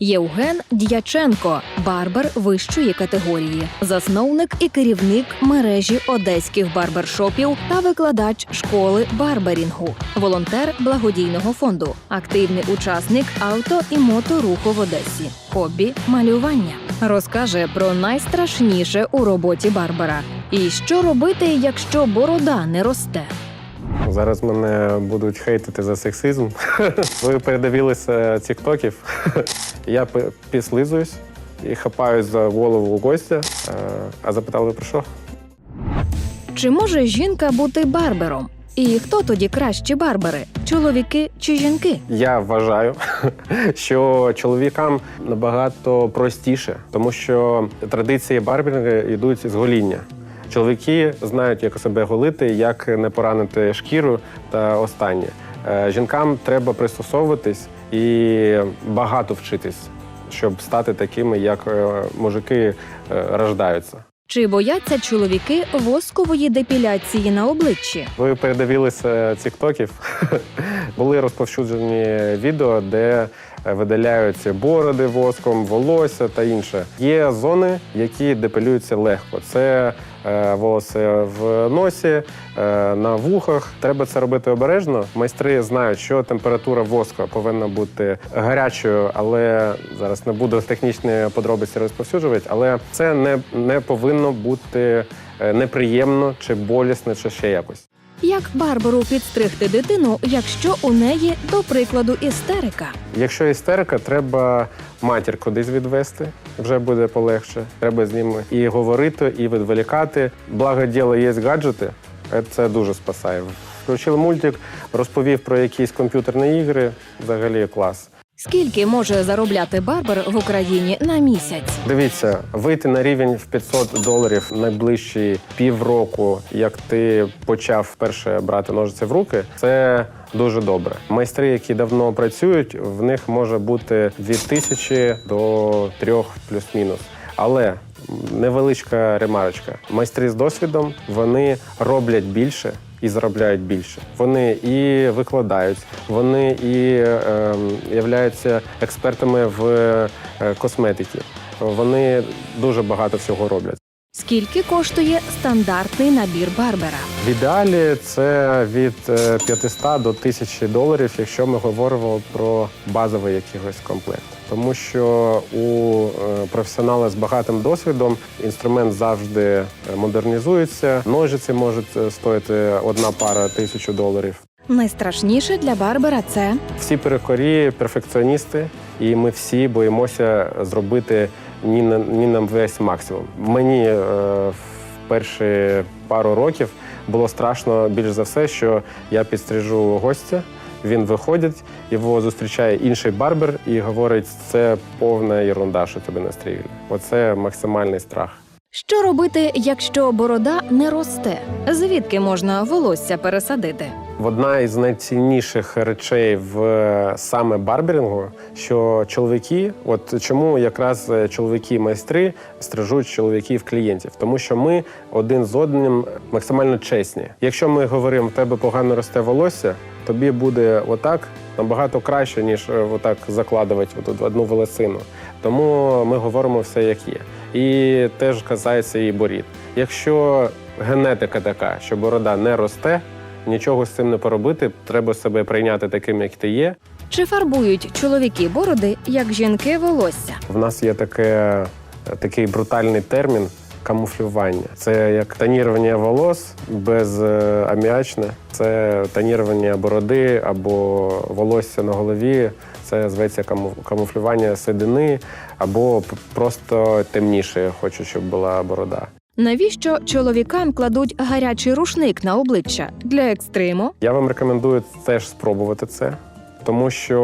Євген Дяченко, барбер вищої категорії, засновник і керівник мережі одеських барбершопів та викладач школи барберінгу, волонтер благодійного фонду, активний учасник авто і моторуху в Одесі, хобі малювання. Розкаже про найстрашніше у роботі барбера і що робити, якщо борода не росте. Зараз мене будуть хейтити за сексизм. Ви передивилися тіктоків. Я підслизуюсь і хапаюсь за голову у гостя. Е, А запитали про що? Чи може жінка бути барбером? І хто тоді кращі барбери? Чоловіки чи жінки? Я вважаю, що чоловікам набагато простіше, тому що традиції барберинга йдуть з гоління. Чоловіки знають, як себе голити, як не поранити шкіру та останнє. Е, Жінкам треба пристосовуватись і багато вчитись, щоб стати такими, як е, мужики е, рождаються. Чи бояться чоловіки воскової депіляції на обличчі? Ви передивилися тіктоків. Були розповсюджені відео, де е, видаляють бороди воском, волосся та інше. Є зони, які депілюються легко. Це волоси в носі, е, на вухах. Треба це робити обережно. Майстри знають, що температура воска повинна бути гарячою, але зараз не буду технічні подробиці розповсюджувати. Але це не, не повинно бути е, неприємно чи болісно, чи ще якось. Як барберу підстригти дитину, якщо у неї, до прикладу, істерика? Якщо істерика, треба матір кудись відвести, вже буде полегше. Треба з ними і говорити, і відволікати. Благо діло є гаджети, це дуже спасає. Включив мультик, розповів про якісь комп'ютерні ігри. Взагалі клас. Скільки може заробляти барбер в Україні на місяць? Дивіться, вийти на рівень в 500 доларів найближчі півроку, як ти почав вперше брати ножиці в руки, це дуже добре. Майстри, які давно працюють, в них може бути від тисячі до трьох плюс-мінус. Але невеличка ремарочка. Майстри з досвідом вони роблять більше. І заробляють більше. Вони і викладають, вони і е, являються експертами в е, косметиці. Вони дуже багато всього роблять. Скільки коштує стандартний набір барбера? В ідеалі це від е, 500 до 1000 доларів, якщо ми говоримо про базовий якийсь комплект. Тому що у е, професіонала з багатим досвідом інструмент завжди е, модернізується. Ножиці можуть е, стоїти одна пара тисячу доларів. Найстрашніше для барбера це Всі перукарі перфекціоністи, і ми всі боїмося зробити ні на ні на весь максимум. Мені е, в перші пару років було страшно більш за все, що я підстрижу гостя. Він виходить, його зустрічає інший барбер і говорить, це повна ерунда, що тебе настрігли. Оце максимальний страх. що робити, якщо борода не росте? Звідки можна волосся пересадити? Одна із найцінніших речей в е, саме барберінгу, що чоловіки, от чому якраз е, чоловіки-майстри стрижуть чоловіків клієнтів, тому що ми один з одним максимально чесні. Якщо ми говоримо, в тебе погано росте волосся, тобі буде отак набагато краще, ніж е, отак закладувати одну волосину. Тому ми говоримо все як є. І теж казається і борід. Якщо генетика така, що борода не росте, нічого з цим не поробити. Треба себе прийняти таким, як ти є. Чи фарбують чоловіки бороди, як жінки волосся? В нас є таке, такий брутальний термін камуфлювання. Це як тонірування волос без е, аміачне, це тонірування бороди або волосся на голові. Це зветься каму- камуфлювання седини, або просто темніше. Я Хочу, щоб була борода. Навіщо чоловікам кладуть гарячий рушник на обличчя для екстриму? Я вам рекомендую теж спробувати це, тому що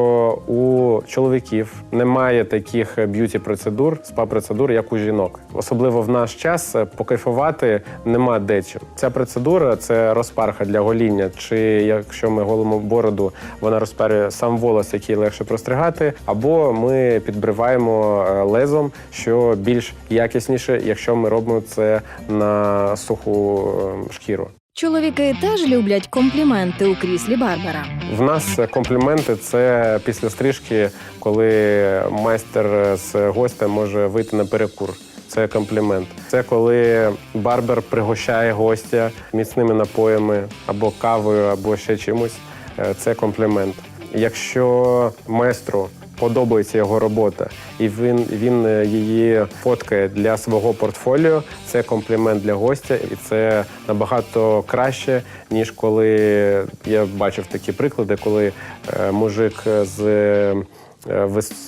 у чоловіків немає таких б'юті-процедур, спа-процедур, як у жінок. Особливо в наш час е, покайфувати нема де чим. Ця процедура це розпарха для гоління. Чи якщо ми голимо бороду, вона розпарює сам волос, який легше простригати, або ми підбриваємо е, лезом, що більш якісніше, якщо ми робимо це на суху е, шкіру. Чоловіки теж люблять компліменти у кріслі Барбера. В нас компліменти це після стрижки, коли майстер з гостем може вийти на перекур. Це комплімент. Це коли барбер пригощає гостя міцними напоями або кавою, або ще чимось. Е, Це комплімент. Якщо майстру подобається його робота, і він, він е, її фоткає для свого портфоліо, це комплімент для гостя, і це набагато краще, ніж коли я бачив такі приклади, коли е, мужик з е,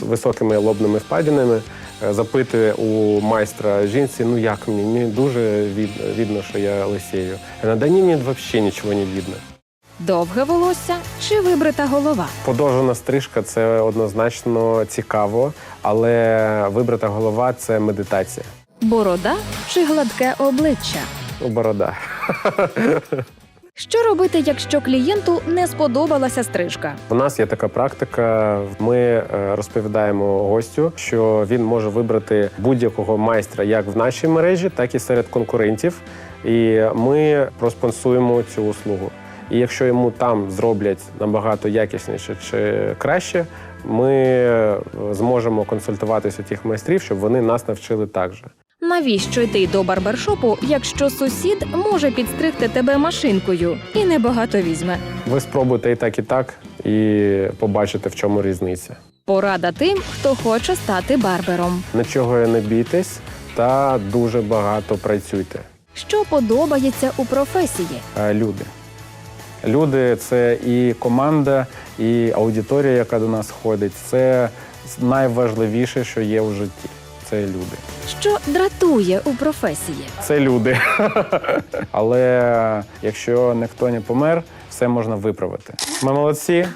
високими лобними впадінами запитує у майстра жінці: ну як мені? Мені дуже видно, що я лисею. Вона, да ні, мені взагалі нічого не видно. Довге волосся чи вибрита голова. Подовжена стрижка це однозначно цікаво, але вибрита голова це медитація. Борода чи гладке обличчя. Борода. Що робити, якщо клієнту не сподобалася стрижка? У нас є така практика. Ми е, розповідаємо гостю, що він може вибрати будь-якого майстра як в нашій мережі, так і серед конкурентів. І ми проспонсуємо цю услугу. І якщо йому там зроблять набагато якісніше чи краще, ми е, зможемо консультуватися у тих майстрів, щоб вони нас навчили так же. Навіщо йти до барбершопу, якщо сусід може підстригти тебе машинкою і небагато візьме? Ви спробуйте і так, і так, і побачите, в чому різниця. Порада тим, хто хоче стати барбером. Нічого не бійтесь та дуже багато працюйте. Що подобається у професії? Е, Люди. Люди це і команда, і аудиторія, яка до нас ходить. Це найважливіше, що є у житті. Це люди. Що дратує у професії? Це люди. Але якщо ніхто не помер, все можна виправити. Ми молодці.